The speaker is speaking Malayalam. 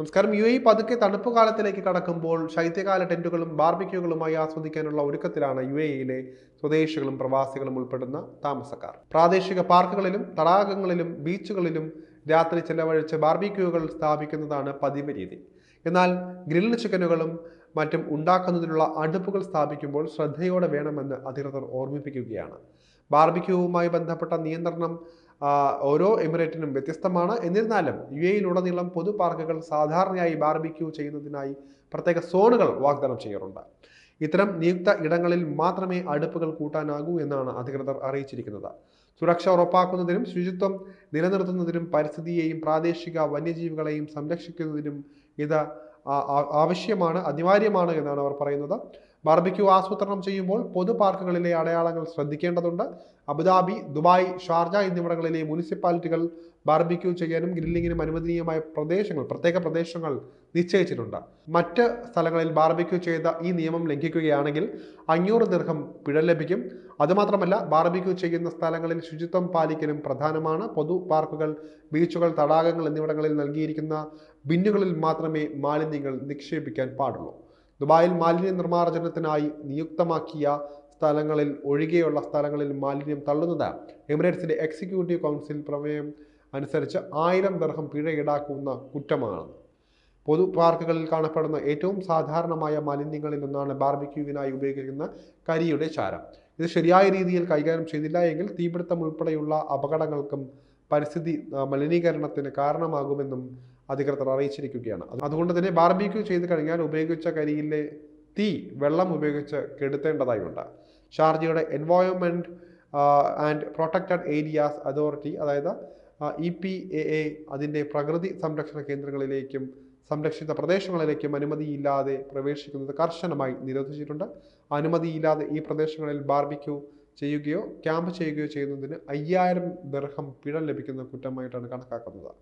നമസ്കാരം. യു എ പതുക്കെ തണുപ്പ് കാലത്തിലേക്ക് കടക്കുമ്പോൾ ശൈത്യകാല ടെന്റുകളും ബാർബിക്യൂകളുമായി ആസ്വദിക്കാനുള്ള ഒരുക്കത്തിലാണ് യു എയിലെ സ്വദേശികളും പ്രവാസികളും ഉൾപ്പെടുന്ന താമസക്കാർ. പ്രാദേശിക പാർക്കുകളിലും തടാകങ്ങളിലും ബീച്ചുകളിലും രാത്രി ചെലവഴിച്ച് ബാർബിക്യൂകൾ സ്ഥാപിക്കുന്നതാണ് പതിവ് രീതി. എന്നാൽ ഗ്രിൽഡ് ചിക്കനുകളും മറ്റും ഉണ്ടാക്കുന്നതിനുള്ള അടുപ്പുകൾ സ്ഥാപിക്കുമ്പോൾ ശ്രദ്ധയോടെ വേണമെന്ന് അധികൃതർ ഓർമ്മിപ്പിക്കുകയാണ്. ബാർബിക്യൂവുമായി ബന്ധപ്പെട്ട നിയന്ത്രണം ഓരോ എമിറേറ്റിനും വ്യത്യസ്തമാണ്. എന്നിരുന്നാലും യു എയിലുടനീളം പൊതു പാർക്കുകൾ സാധാരണയായി ബാർബിക്യൂ ചെയ്യുന്നതിനായി പ്രത്യേക സോണുകൾ വാഗ്ദാനം ചെയ്യാറുണ്ട്. ഇത്തരം നിയുക്ത ഇടങ്ങളിൽ മാത്രമേ അടുപ്പുകൾ കൂട്ടാനാകൂ എന്നാണ് അധികൃതർ അറിയിച്ചിരിക്കുന്നത്. സുരക്ഷ ഉറപ്പാക്കുന്നതിനും ശുചിത്വം നിലനിർത്തുന്നതിനും പരിസ്ഥിതിയെയും പ്രാദേശിക വന്യജീവികളെയും സംരക്ഷിക്കുന്നതിനും ഇത് ആവശ്യമാണ് അനിവാര്യമാണ് എന്നാണ് അവർ പറയുന്നത്. ബാർബിക്യൂ ആസൂത്രണം ചെയ്യുമ്പോൾ പൊതു പാർക്കുകളിലെ അടയാളങ്ങൾ ശ്രദ്ധിക്കേണ്ടതുണ്ട്. അബുദാബി ദുബായ് ഷാർജ എന്നിവിടങ്ങളിലെ മുനിസിപ്പാലിറ്റികൾ ബാർബിക്യൂ ചെയ്യാനും ഗ്രില്ലിങ്ങിനും അനുവദനീയമായ പ്രദേശങ്ങൾ പ്രത്യേക പ്രദേശങ്ങൾ നിശ്ചയിച്ചിട്ടുണ്ട്. മറ്റ് സ്ഥലങ്ങളിൽ ബാർബിക്യൂ ചെയ്ത ഈ നിയമം ലംഘിക്കുകയാണെങ്കിൽ അഞ്ഞൂറ് ദീർഘം പിഴ ലഭിക്കും. അതുമാത്രമല്ല ബാർബിക്യൂ ചെയ്യുന്ന സ്ഥലങ്ങളിൽ ശുചിത്വം പാലിക്കലും പ്രധാനമാണ്. പൊതു പാർക്കുകൾ ബീച്ചുകൾ തടാകങ്ങൾ എന്നിവിടങ്ങളിൽ നൽകിയിരിക്കുന്ന ബിന്നുകളിൽ മാത്രമേ മാലിന്യങ്ങൾ നിക്ഷേപിക്കാൻ പാടുള്ളൂ. ദുബായിൽ മാലിന്യ നിർമ്മാർജനത്തിനായി നിയുക്തമാക്കിയ സ്ഥലങ്ങളിൽ ഒഴികെയുള്ള സ്ഥലങ്ങളിൽ മാലിന്യം തള്ളുന്നത് എമിറേറ്റ്സിന്റെ എക്സിക്യൂട്ടീവ് കൗൺസിൽ പ്രമേയം അനുസരിച്ച് ആയിരം ദർഹം പിഴ ഈടാക്കുന്ന കുറ്റമാണ്. പൊതു പാർക്കുകളിൽ കാണപ്പെടുന്ന ഏറ്റവും സാധാരണമായ മാലിന്യങ്ങളിൽ ഒന്നാണ് ബാർബിക്യൂവിനായി ഉപയോഗിക്കുന്ന കരിയുടെ ചാരം. ഇത് ശരിയായ രീതിയിൽ കൈകാര്യം ചെയ്തില്ല എങ്കിൽ തീപിടുത്തം ഉൾപ്പെടെയുള്ള അപകടങ്ങൾക്കും പരിസ്ഥിതി മലിനീകരണത്തിന് കാരണമാകുമെന്നും അധികൃതർ അറിയിച്ചിരിക്കുകയാണ്. അതുകൊണ്ട് തന്നെ ബാർബിക്യൂ ചെയ്ത് കഴിഞ്ഞാൽ ഉപയോഗിച്ച കരിയിലെ തീ വെള്ളം ഉപയോഗിച്ച് കെടുത്തേണ്ടതായുണ്ട്. ഷാർജയുടെ environment and protected areas authority അതായത് ഇ പി എ എ അതിന്റെ പ്രകൃതി സംരക്ഷണ കേന്ദ്രങ്ങളിലേക്കും സംരക്ഷിത പ്രദേശങ്ങളിലേക്കും അനുമതിയില്ലാതെ പ്രവേശിക്കുന്നത് കർശനമായി നിരോധിച്ചിട്ടുണ്ട്. അനുമതിയില്ലാതെ ഈ പ്രദേശങ്ങളിൽ ബാർബിക്യൂ ചെയ്യുകയോ ക്യാമ്പ് ചെയ്യുകയോ ചെയ്യുന്നതിന് അയ്യായിരം ദർഹം പിഴ ലഭിക്കുന്ന കുറ്റമായിട്ടാണ് കണക്കാക്കുന്നത്.